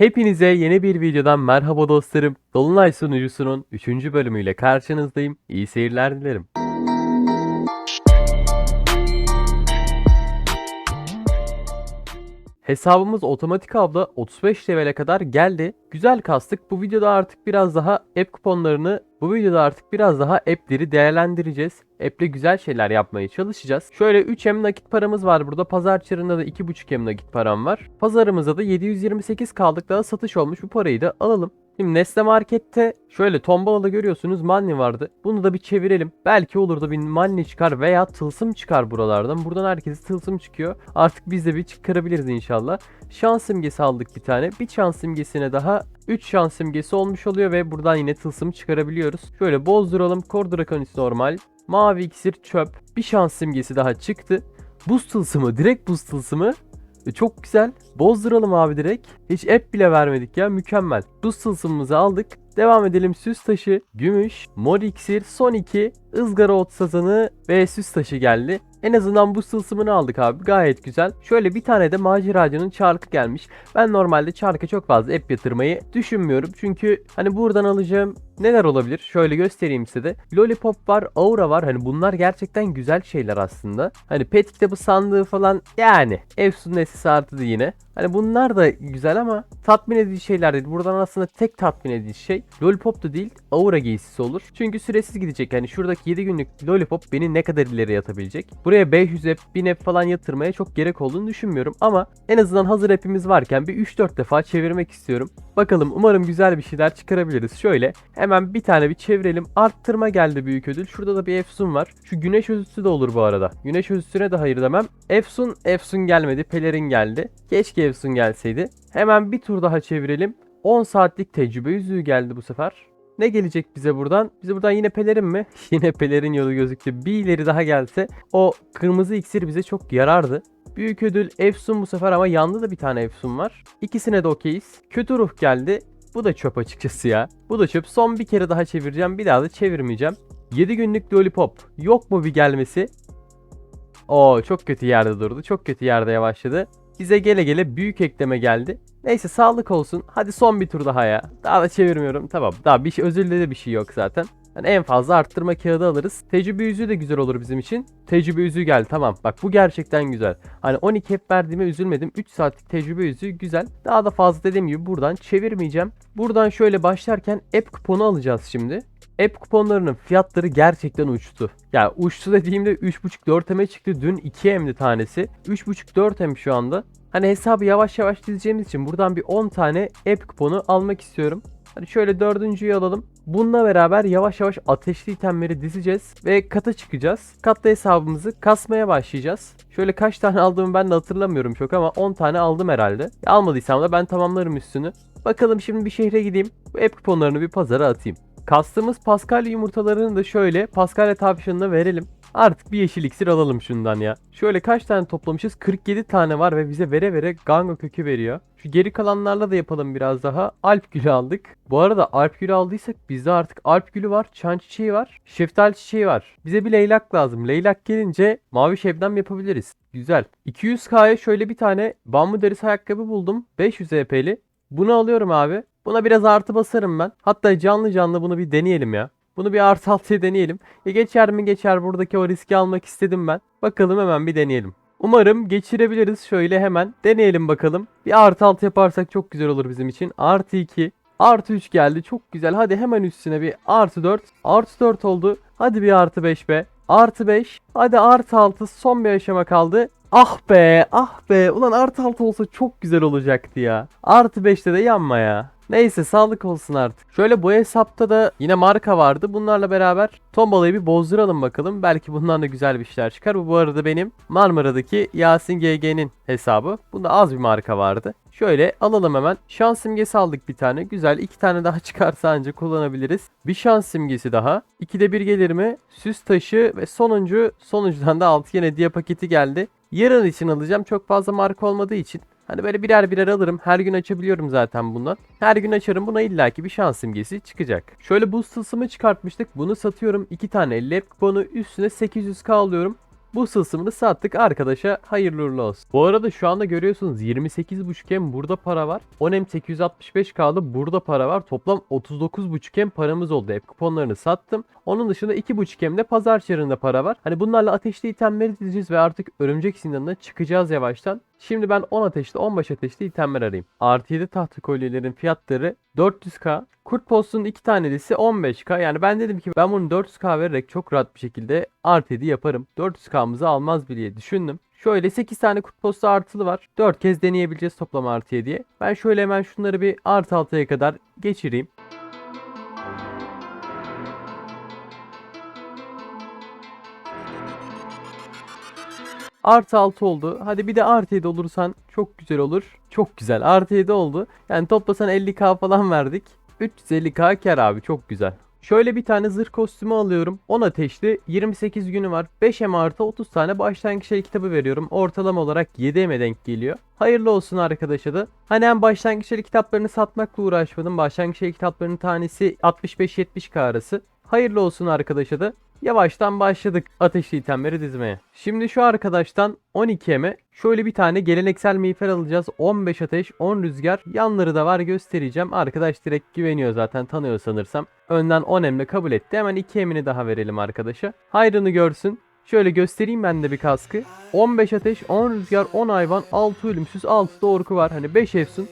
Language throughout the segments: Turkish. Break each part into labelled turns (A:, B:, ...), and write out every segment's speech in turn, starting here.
A: Hepinize yeni bir videodan merhaba dostlarım. Dolunay sunucusunun 3. bölümüyle karşınızdayım. İyi seyirler dilerim. Hesabımız otomatik abla 35 level'e kadar geldi. Güzel kastık. Bu videoda artık biraz daha app kuponlarını, bu videoda artık biraz daha app'leri değerlendireceğiz. App'le güzel şeyler yapmaya çalışacağız. Şöyle 3M nakit paramız var burada. Pazar çarında da 2.5M nakit param var. Pazarımızda da 728 kaldık. Daha satış olmuş. Bu parayı da alalım. Şimdi Nesne Market'te şöyle tombalada görüyorsunuz Manni vardı. Bunu da bir çevirelim. Belki olur da bir Manni çıkar veya tılsım çıkar buralardan. Buradan herkese tılsım çıkıyor. Artık biz de bir çıkarabiliriz inşallah. Şans simgesi aldık bir tane. Bir şans simgesine daha 3 şans simgesi olmuş oluyor ve buradan yine tılsım çıkarabiliyoruz. Şöyle bozduralım. Kor Draconis normal. Mavi iksir çöp. Bir şans simgesi daha çıktı. Buz tılsımı. Direkt buz tılsımı. E, Çok güzel. Bozduralım abi direkt. Hiç app bile vermedik ya. Mükemmel. Buz tılsımımızı aldık. Devam edelim süs taşı, gümüş, mor iksir, son 2, ızgara ot sazanı ve süs taşı geldi. En azından bu tılsımını aldık abi. Gayet güzel. Şöyle bir tane de maceracının çarkı gelmiş. Ben normalde çarka çok fazla app yatırmayı düşünmüyorum. Çünkü hani buradan alacağım neler olabilir? Şöyle göstereyim size de. Lollipop var, Aura var. Hani bunlar gerçekten güzel şeyler aslında. Hani pet kitabı sandığı falan yani. Efsun nesisi artı yine. Hani bunlar da güzel ama tatmin edici şeyler değil. Buradan aslında tek tatmin edici şey Lollipop da değil Aura giysisi olur. Çünkü süresiz gidecek. Yani şuradaki 7 günlük Lollipop beni ne kadar ileri yatabilecek. Buraya 500 app, 1000 app falan yatırmaya çok gerek olduğunu düşünmüyorum. Ama en azından hazır app'imiz varken bir 3-4 defa çevirmek istiyorum. Bakalım umarım güzel bir şeyler çıkarabiliriz. Şöyle hemen bir tane bir çevirelim. Arttırma geldi büyük ödül. Şurada da bir Efsun var. Şu güneş özüsü de olur bu arada. Güneş özüsüne de hayır demem. Efsun, Efsun gelmedi. Pelerin geldi. Keşke Efsun gelseydi. Hemen bir tur daha çevirelim. 10 saatlik tecrübe yüzüğü geldi bu sefer. Ne gelecek bize buradan? Bize buradan yine pelerin mi? yine pelerin yolu gözüktü. Bir ileri daha gelse o kırmızı iksir bize çok yarardı. Büyük ödül Efsun bu sefer ama yanında da bir tane Efsun var. İkisine de okeyiz. Kötü ruh geldi. Bu da çöp açıkçası ya. Bu da çöp. Son bir kere daha çevireceğim. Bir daha da çevirmeyeceğim. 7 günlük lollipop. Yok mu bir gelmesi? Oo çok kötü yerde durdu. Çok kötü yerde yavaşladı. Bize gele gele büyük ekleme geldi. Neyse sağlık olsun. Hadi son bir tur daha ya. Daha da çevirmiyorum. Tamam. Daha bir şey özürde de bir şey yok zaten. Yani en fazla arttırma kağıdı alırız. Tecrübe yüzüğü de güzel olur bizim için. Tecrübe yüzüğü geldi tamam. Bak bu gerçekten güzel. Hani 12 hep verdiğime üzülmedim. 3 saatlik tecrübe yüzüğü güzel. Daha da fazla dediğim gibi buradan çevirmeyeceğim. Buradan şöyle başlarken app kuponu alacağız şimdi. App kuponlarının fiyatları gerçekten uçtu. Ya uçtu dediğimde 3.5-4M'e çıktı. Dün 2M'di tanesi. 3.5-4M şu anda. Hani hesabı yavaş yavaş dizeceğimiz için buradan bir 10 tane app kuponu almak istiyorum. Hadi şöyle dördüncüyü alalım. Bununla beraber yavaş yavaş ateşli itemleri dizeceğiz ve kata çıkacağız. Katta hesabımızı kasmaya başlayacağız. Şöyle kaç tane aldığımı ben de hatırlamıyorum çok ama 10 tane aldım herhalde. Almadıysam da ben tamamlarım üstünü. Bakalım şimdi bir şehre gideyim. Bu app kuponlarını bir pazara atayım. Kastığımız Paskalya yumurtalarını da şöyle Paskalya tavşanına verelim. Artık bir yeşil iksir alalım şundan ya. Şöyle kaç tane toplamışız? 47 tane var ve bize vere vere Gango kökü veriyor. Şu geri kalanlarla da yapalım biraz daha. Alp gülü aldık. Bu arada Alp gülü aldıysak bizde artık Alp gülü var, çan çiçeği var, şeftali çiçeği var. Bize bir leylak lazım. Leylak gelince mavi şebnem yapabiliriz. Güzel. 200k'ya şöyle bir tane bambu derisi ayakkabı buldum. 500 EP'li. Bunu alıyorum abi. Buna biraz artı basarım ben. Hatta canlı canlı bunu bir deneyelim ya. Bunu bir artı altıya deneyelim. Ya geçer mi geçer buradaki o riski almak istedim ben. Bakalım hemen bir deneyelim. Umarım geçirebiliriz şöyle hemen. Deneyelim bakalım. Bir artı altı yaparsak çok güzel olur bizim için. Artı 2. Artı 3 geldi. Çok güzel. Hadi hemen üstüne bir artı 4. Artı 4 oldu. Hadi bir artı 5 be. Artı 5. Hadi artı 6. Son bir aşama kaldı. Ah be ah be. Ulan artı 6 olsa çok güzel olacaktı ya. Artı 5'te de yanma ya. Neyse sağlık olsun artık. Şöyle bu hesapta da yine marka vardı. Bunlarla beraber tombalayı bir bozduralım bakalım. Belki bundan da güzel bir şeyler çıkar. Bu bu arada benim Marmara'daki Yasin GG'nin hesabı. Bunda az bir marka vardı. Şöyle alalım hemen. Şans simgesi aldık bir tane. Güzel. iki tane daha çıkarsa ancak kullanabiliriz. Bir şans simgesi daha. İkide bir gelir mi? Süs taşı ve sonuncu. Sonuncudan da 6 yine hediye paketi geldi. Yarın için alacağım. Çok fazla marka olmadığı için. Hani böyle birer birer alırım. Her gün açabiliyorum zaten bundan. Her gün açarım. Buna illaki bir şans simgesi çıkacak. Şöyle buz tılsımı çıkartmıştık. Bunu satıyorum. 2 tane 50 kuponu üstüne 800k alıyorum. Bu sılsımını sattık arkadaşa hayırlı uğurlu olsun. Bu arada şu anda görüyorsunuz 28.5M burada para var. 10M 865 kaldı burada para var. Toplam 39.5M paramız oldu. Hep kuponlarını sattım. Onun dışında 2.5M'de pazar çarında para var. Hani bunlarla ateşli itemleri dizeceğiz ve artık örümcek zindanına çıkacağız yavaştan. Şimdi ben 10 ateşli 15 ateşli itemler arayayım. Artı 7 tahta kolyelerin fiyatları 400k. Kurt postunun 2 tanesi 15k. Yani ben dedim ki ben bunu 400k vererek çok rahat bir şekilde artı 7 yaparım. 400k'mızı almaz bile düşündüm. Şöyle 8 tane kurt postu artılı var. 4 kez deneyebileceğiz toplam artı 7'ye. Ben şöyle hemen şunları bir artı 6'ya kadar geçireyim. Artı 6 oldu. Hadi bir de artı 7 olursan çok güzel olur. Çok güzel. Artı 7 oldu. Yani toplasan 50k falan verdik. 350k kar abi çok güzel. Şöyle bir tane zırh kostümü alıyorum. 10 ateşli 28 günü var. 5 M artı 30 tane başlangıç el kitabı veriyorum. Ortalama olarak 7 M'e denk geliyor. Hayırlı olsun arkadaşa da. Hani hem başlangıç el kitaplarını satmakla uğraşmadım. Başlangıç el kitaplarının tanesi 65-70k arası. Hayırlı olsun arkadaşa da. Yavaştan başladık ateşli itemleri dizmeye. Şimdi şu arkadaştan 12'me şöyle bir tane geleneksel miğfer alacağız. 15 ateş 10 rüzgar yanları da var göstereceğim. Arkadaş direkt güveniyor zaten tanıyor sanırsam. Önden 10 emle kabul etti. Hemen 2 emini daha verelim arkadaşa. Hayrını görsün. Şöyle göstereyim ben de bir kaskı. 15 ateş, 10 rüzgar, 10 hayvan, 6 ölümsüz, 6 da orku var. Hani 5 efsun.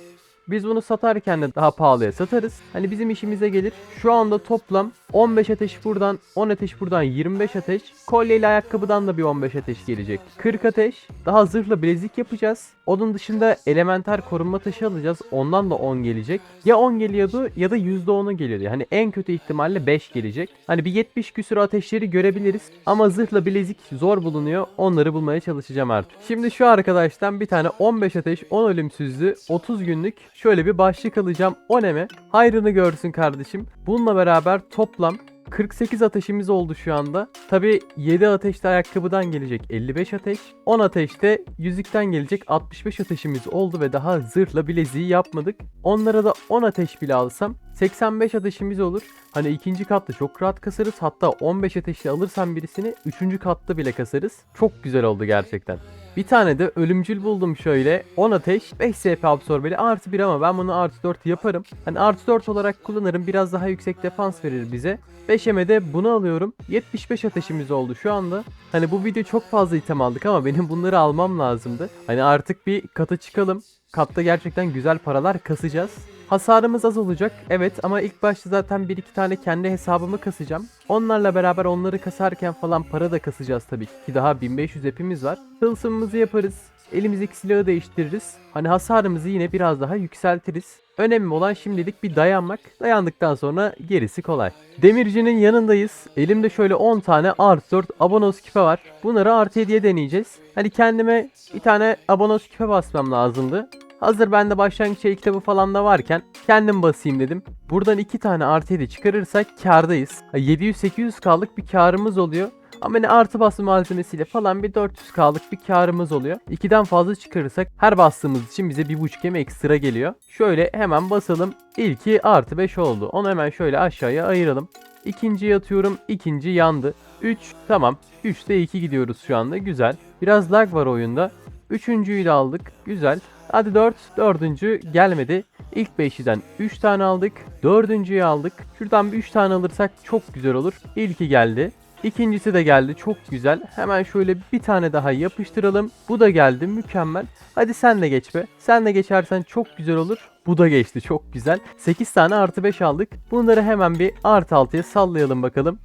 A: Biz bunu satarken de daha pahalıya satarız. Hani bizim işimize gelir. Şu anda toplam 15 ateş buradan, 10 ateş buradan 25 ateş. Kolyeyle ayakkabıdan da bir 15 ateş gelecek. 40 ateş. Daha zırhla bilezik yapacağız. Onun dışında elementer korunma taşı alacağız. Ondan da 10 gelecek. Ya 10 geliyordu ya da %10'u geliyordu. Hani en kötü ihtimalle 5 gelecek. Hani bir 70 küsur ateşleri görebiliriz. Ama zırhla bilezik zor bulunuyor. Onları bulmaya çalışacağım artık. Şimdi şu arkadaştan bir tane 15 ateş 10 ölümsüzlü 30 günlük şöyle bir başlık alacağım. O ne mi? Hayrını görsün kardeşim. Bununla beraber toplam 48 ateşimiz oldu şu anda. Tabi 7 ateşte ayakkabıdan gelecek 55 ateş. 10 ateşte yüzükten gelecek 65 ateşimiz oldu ve daha zırhla bileziği yapmadık. Onlara da 10 ateş bile alsam 85 ateşimiz olur. Hani ikinci katta çok rahat kasarız. Hatta 15 ateşli alırsam birisini 3. katta bile kasarız. Çok güzel oldu gerçekten. Bir tane de ölümcül buldum şöyle. 10 ateş 5 SP absorbeli artı 1 ama ben bunu artı 4 yaparım. Hani artı 4 olarak kullanırım. Biraz daha yüksek defans verir bize. 5M'e de bunu alıyorum. 75 ateşimiz oldu şu anda. Hani bu video çok fazla item aldık ama benim bunları almam lazımdı. Hani artık bir kata çıkalım. Katta gerçekten güzel paralar kasacağız. Hasarımız az olacak evet ama ilk başta zaten bir iki tane kendi hesabımı kasacağım. Onlarla beraber onları kasarken falan para da kasacağız tabii ki daha 1500 hepimiz var. Tılsımımızı yaparız. Elimizdeki silahı değiştiririz. Hani hasarımızı yine biraz daha yükseltiriz. Önemli olan şimdilik bir dayanmak. Dayandıktan sonra gerisi kolay. Demircinin yanındayız. Elimde şöyle 10 tane artı 4 abonos küpe var. Bunları artı 7'ye deneyeceğiz. Hani kendime bir tane abonos küpe basmam lazımdı. Hazır bende başlangıç şey kitabı falan da varken kendim basayım dedim. Buradan iki tane artı 7 çıkarırsak kardayız. 700-800 bir karımız oluyor. Ama ne artı basma malzemesiyle falan bir 400k'lık bir karımız oluyor. 2'den fazla çıkarırsak her bastığımız için bize 1.5 em ekstra geliyor. Şöyle hemen basalım. İlki artı 5 oldu. Onu hemen şöyle aşağıya ayıralım. İkinciyi atıyorum. İkinci yandı. 3 tamam. 3'te 2 gidiyoruz şu anda. Güzel. Biraz lag var oyunda. Üçüncüyü de aldık. Güzel. Hadi 4. Dördüncü gelmedi. İlk 5'den 3 tane aldık. Dördüncüyü aldık. Şuradan bir 3 tane alırsak çok güzel olur. İlki geldi. İkincisi de geldi. Çok güzel. Hemen şöyle bir tane daha yapıştıralım. Bu da geldi. Mükemmel. Hadi sen de geç be. Sen de geçersen çok güzel olur. Bu da geçti. Çok güzel. 8 tane artı 5 aldık. Bunları hemen bir artı 6'ya sallayalım bakalım.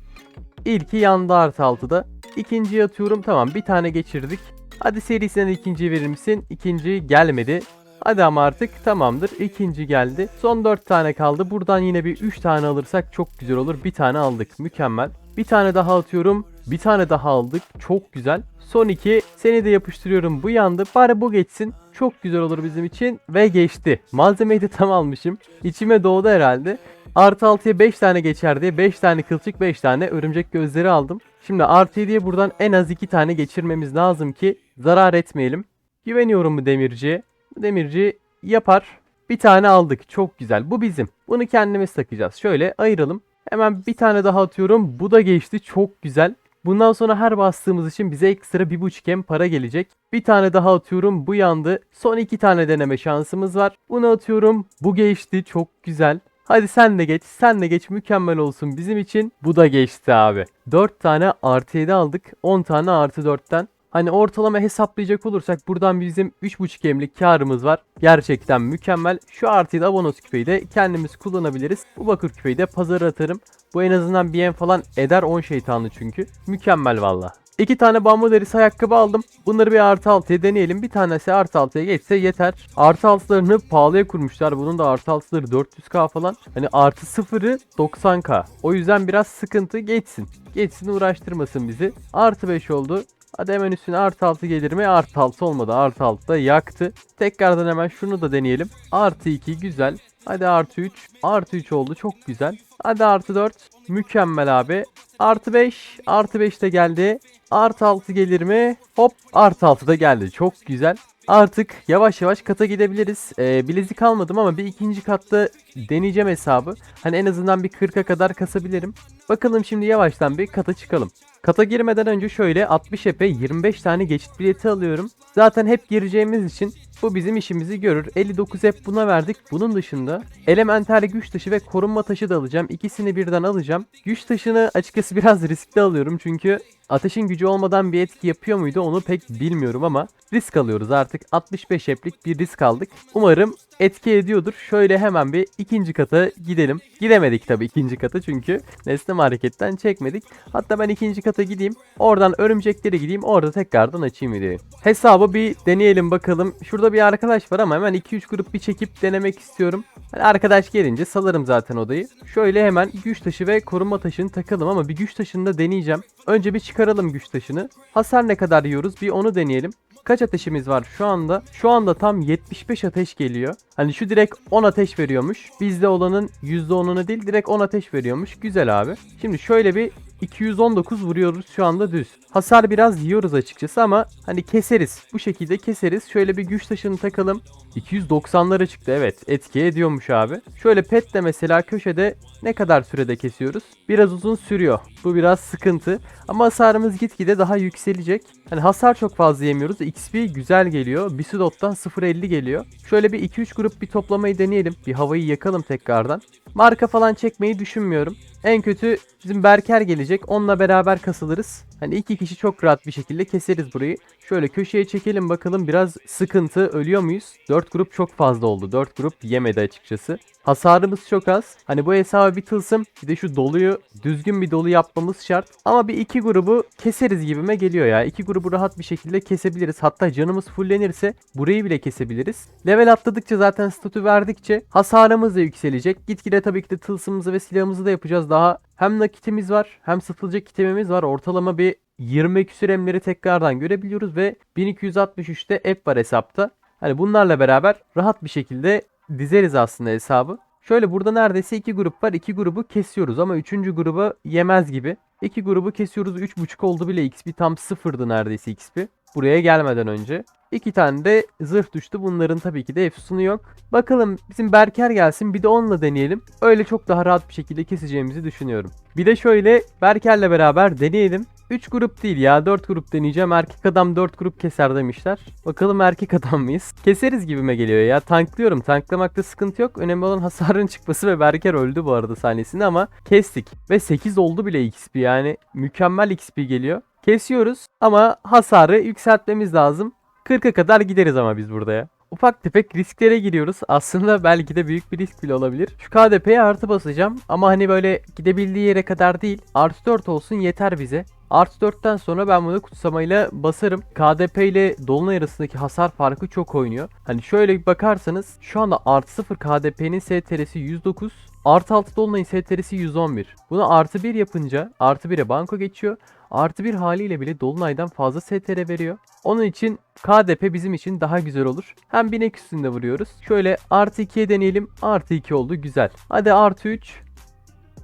A: İlki yandı artı 6'da. İkinciyi atıyorum. Tamam bir tane geçirdik. Hadi serisinden ikinciyi verir misin? İkinci gelmedi. Hadi ama artık tamamdır. İkinci geldi. Son 4 tane kaldı. Buradan yine bir 3 tane alırsak çok güzel olur. Bir tane aldık. Mükemmel. Bir tane daha atıyorum. Bir tane daha aldık. Çok güzel. Son 2. Seni de yapıştırıyorum. Bu yandı. Bari bu geçsin. Çok güzel olur bizim için. Ve geçti. Malzemeyi de tam almışım. İçime doğdu herhalde. Artı 6'ya 5 tane geçer diye 5 tane kılçık 5 tane örümcek gözleri aldım. Şimdi artı 7'ye buradan en az 2 tane geçirmemiz lazım ki zarar etmeyelim. Güveniyorum bu demirciye. Bu demirci yapar. Bir tane aldık. Çok güzel. Bu bizim. Bunu kendimiz takacağız. Şöyle ayıralım. Hemen bir tane daha atıyorum. Bu da geçti. Çok güzel. Bundan sonra her bastığımız için bize ekstra 1.5M para gelecek. Bir tane daha atıyorum. Bu yandı. Son iki tane deneme şansımız var. Bunu atıyorum. Bu geçti. Çok güzel. Hadi sen de geç. Sen de geç. Mükemmel olsun bizim için. Bu da geçti abi. 4 tane artı 7 aldık. 10 tane artı 4'ten. Hani ortalama hesaplayacak olursak buradan bizim 3.5 emlik karımız var. Gerçekten mükemmel. Şu artı 7 abonos küpeyi de kendimiz kullanabiliriz. Bu bakır küpeyi de pazara atarım. Bu en azından bir en falan eder 10 şeytanlı çünkü. Mükemmel valla. İki tane bambu derisi ayakkabı aldım. Bunları bir artı 6'ya deneyelim. Bir tanesi artı 6'ya geçse yeter. Artı 6'larını pahalıya kurmuşlar. Bunun da artı 6'ları 400k falan. Hani artı 0'ı 90k. O yüzden biraz sıkıntı geçsin. Geçsin uğraştırmasın bizi. Artı 5 oldu. Hadi hemen üstüne artı 6 gelir mi? Artı 6 olmadı. Artı 6 da yaktı. Tekrardan hemen şunu da deneyelim. Artı 2 güzel. Hadi artı 3. Artı 3 oldu. Çok güzel. Hadi artı 4. Mükemmel abi. Artı 5. Artı 5 de geldi. Artı 6 gelir mi? Hop. Artı 6 da geldi. Çok güzel. Artık yavaş yavaş kata gidebiliriz. Ee, bilezik almadım ama bir ikinci katta deneyeceğim hesabı. Hani en azından bir 40'a kadar kasabilirim. Bakalım şimdi yavaştan bir kata çıkalım. Kata girmeden önce şöyle 60 epe 25 tane geçit bileti alıyorum. Zaten hep gireceğimiz için bu bizim işimizi görür. 59 ep buna verdik. Bunun dışında elementer güç taşı ve korunma taşı da alacağım. İkisini birden alacağım. Güç taşını açıkçası biraz riskli alıyorum çünkü ateşin gücü olmadan bir etki yapıyor muydu onu pek bilmiyorum ama risk alıyoruz artık. 65 eplik bir risk aldık. Umarım etki ediyordur. Şöyle hemen bir ikinci kata gidelim. Gidemedik tabii ikinci kata çünkü nesne hareketten çekmedik. Hatta ben ikinci kata gideyim. Oradan örümceklere gideyim. Orada tekrardan açayım videoyu. Hesabı bir deneyelim bakalım. Şurada bir arkadaş var ama hemen 2-3 grup bir çekip denemek istiyorum. Hani arkadaş gelince salarım zaten odayı. Şöyle hemen güç taşı ve korunma taşını takalım ama bir güç taşını da deneyeceğim. Önce bir çıkaralım güç taşını. Hasar ne kadar yiyoruz bir onu deneyelim. Kaç ateşimiz var şu anda? Şu anda tam 75 ateş geliyor. Hani şu direkt 10 ateş veriyormuş. Bizde olanın %10'unu değil direkt 10 ateş veriyormuş. Güzel abi. Şimdi şöyle bir 219 vuruyoruz şu anda düz. Hasar biraz yiyoruz açıkçası ama hani keseriz. Bu şekilde keseriz. Şöyle bir güç taşını takalım. 290'lara çıktı evet. Etki ediyormuş abi. Şöyle pet de mesela köşede ne kadar sürede kesiyoruz? Biraz uzun sürüyor. Bu biraz sıkıntı. Ama hasarımız gitgide daha yükselecek. Hani hasar çok fazla yemiyoruz. XP güzel geliyor. Bisudot'tan 0.50 geliyor. Şöyle bir 2-3 grup bir toplamayı deneyelim. Bir havayı yakalım tekrardan. Marka falan çekmeyi düşünmüyorum. En kötü bizim Berker gelecek. Onunla beraber kasılırız. Hani iki kişi çok rahat bir şekilde keseriz burayı. Şöyle köşeye çekelim bakalım biraz sıkıntı ölüyor muyuz? 4 grup çok fazla oldu. 4 grup yemedi açıkçası. Hasarımız çok az. Hani bu hesaba bir tılsım bir de şu doluyu düzgün bir dolu yapmamız şart. Ama bir iki grubu keseriz gibime geliyor ya. İki grubu rahat bir şekilde kesebiliriz. Hatta canımız fullenirse burayı bile kesebiliriz. Level atladıkça zaten statü verdikçe hasarımız da yükselecek. Gitgide tabii ki de tılsımımızı ve silahımızı da yapacağız. Daha hem nakitimiz var hem satılacak itemimiz var. Ortalama bir 20 küsür emleri tekrardan görebiliyoruz ve 1263'te app var hesapta. Hani bunlarla beraber rahat bir şekilde dizeriz aslında hesabı. Şöyle burada neredeyse iki grup var. iki grubu kesiyoruz ama üçüncü grubu yemez gibi. İki grubu kesiyoruz. 3.5 oldu bile XP tam sıfırdı neredeyse XP. Buraya gelmeden önce. İki tane de zırh düştü. Bunların tabii ki de efsunu yok. Bakalım bizim Berker gelsin bir de onunla deneyelim. Öyle çok daha rahat bir şekilde keseceğimizi düşünüyorum. Bir de şöyle Berker'le beraber deneyelim. 3 grup değil ya 4 grup deneyeceğim. Erkek adam 4 grup keser demişler. Bakalım erkek adam mıyız? Keseriz gibime geliyor ya. Tanklıyorum. Tanklamakta sıkıntı yok. Önemli olan hasarın çıkması ve Berker öldü bu arada sahnesinde ama kestik. Ve 8 oldu bile XP yani. Mükemmel XP geliyor. Kesiyoruz ama hasarı yükseltmemiz lazım. 40'a kadar gideriz ama biz burada ya. Ufak tefek risklere giriyoruz. Aslında belki de büyük bir risk bile olabilir. Şu KDP'ye artı basacağım. Ama hani böyle gidebildiği yere kadar değil. Artı 4 olsun yeter bize. Artı 4'ten sonra ben bunu kutsamayla basarım. KDP ile Dolunay arasındaki hasar farkı çok oynuyor. Hani şöyle bir bakarsanız şu anda artı 0 KDP'nin STR'si 109. Artı 6 Dolunay'ın STR'si 111. Bunu artı 1 yapınca artı 1'e banko geçiyor. Artı 1 haliyle bile Dolunay'dan fazla STR veriyor. Onun için KDP bizim için daha güzel olur. Hem binek üstünde vuruyoruz. Şöyle artı 2'ye deneyelim. Artı 2 oldu güzel. Hadi artı 3.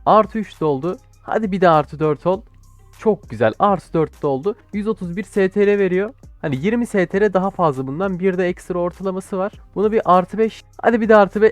A: Artı 3 de oldu. Hadi bir de artı 4 ol. Çok güzel. Artı 4 de oldu. 131 STR veriyor. Hani 20 STR daha fazla bundan. Bir de ekstra ortalaması var. Bunu bir artı 5. Hadi bir de artı 5.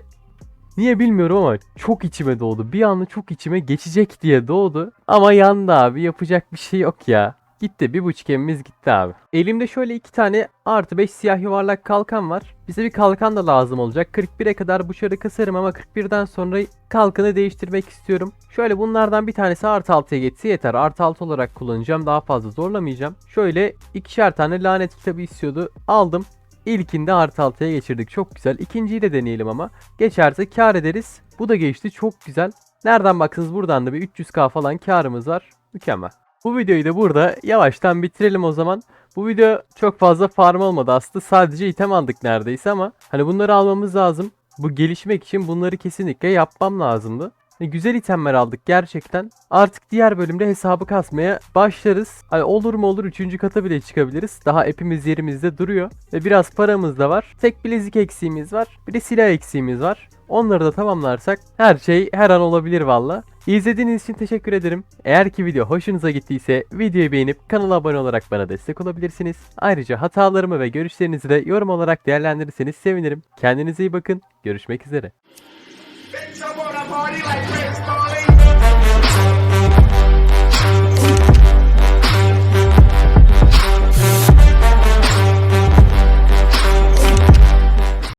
A: Niye bilmiyorum ama çok içime doğdu. Bir anda çok içime geçecek diye doğdu. Ama yandı abi. Yapacak bir şey yok ya. Gitti. Bir buçuk emimiz gitti abi. Elimde şöyle iki tane artı 5 siyah yuvarlak kalkan var. Bize bir kalkan da lazım olacak. 41'e kadar bu çarı kasarım ama 41'den sonra kalkanı değiştirmek istiyorum. Şöyle bunlardan bir tanesi artı 6'ya geçse yeter. Artı 6 olarak kullanacağım. Daha fazla zorlamayacağım. Şöyle ikişer tane lanet kitabı istiyordu. Aldım. İlkinde artı 6'ya geçirdik. Çok güzel. İkinciyi de deneyelim ama. Geçerse kar ederiz. Bu da geçti. Çok güzel. Nereden baksanız buradan da bir 300k falan karımız var. Mükemmel. Bu videoyu da burada yavaştan bitirelim o zaman. Bu video çok fazla farm olmadı aslında. Sadece item aldık neredeyse ama hani bunları almamız lazım. Bu gelişmek için bunları kesinlikle yapmam lazımdı. Güzel itemler aldık gerçekten. Artık diğer bölümde hesabı kasmaya başlarız. Hani olur mu olur 3. kata bile çıkabiliriz. Daha hepimiz yerimizde duruyor. Ve biraz paramız da var. Tek bilezik eksiğimiz var. Bir de silah eksiğimiz var. Onları da tamamlarsak her şey her an olabilir valla. İzlediğiniz için teşekkür ederim. Eğer ki video hoşunuza gittiyse videoyu beğenip kanala abone olarak bana destek olabilirsiniz. Ayrıca hatalarımı ve görüşlerinizi de yorum olarak değerlendirirseniz sevinirim. Kendinize iyi bakın. Görüşmek üzere.
B: party like Prince